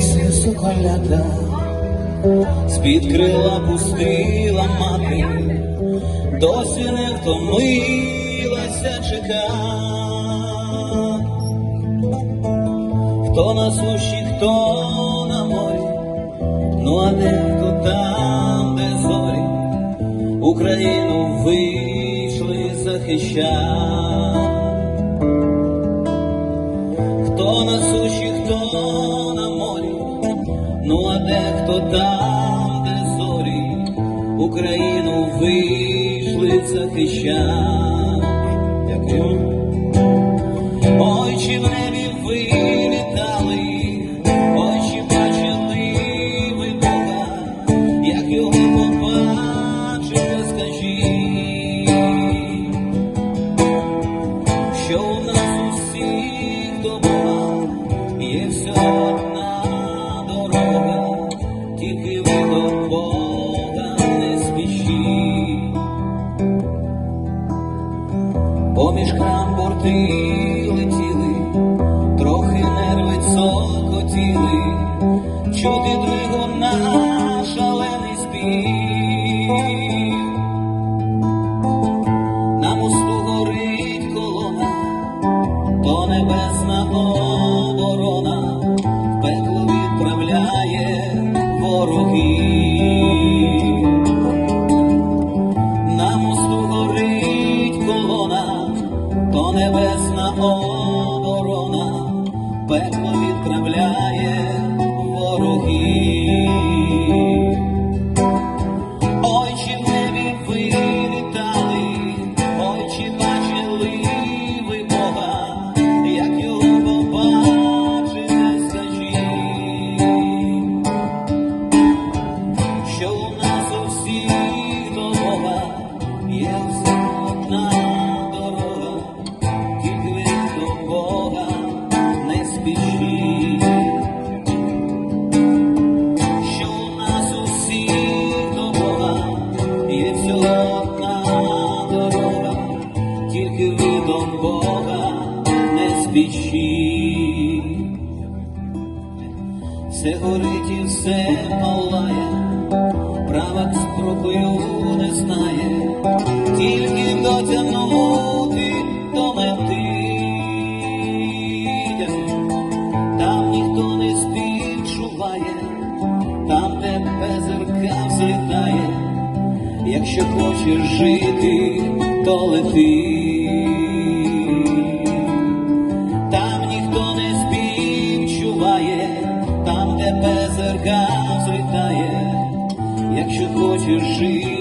слів соколята, з-під крила пустила мати, досі не втомилася чекати. Хто на суші, хто на морі, ну а де хто там, де зорі, Україну вийшли захищати. Хто на суші, хто ну а дехто там, де зорі, Україну вийшли захищати. Дякую. Ой, чи в небі борти летіли, трохи нерви цокотіли, чути двигун на шалений спів. На мосту горить колона, то небесна пекло відправляє ворогів. Ой, чи в небі не. Все горить і все палає, права спокою не знає, тільки дотягнути до мети. Там ніхто не співчуває, там, де безерка взлітає, якщо хочеш жити, то лети. Там, злітає, якщо хочеш жити,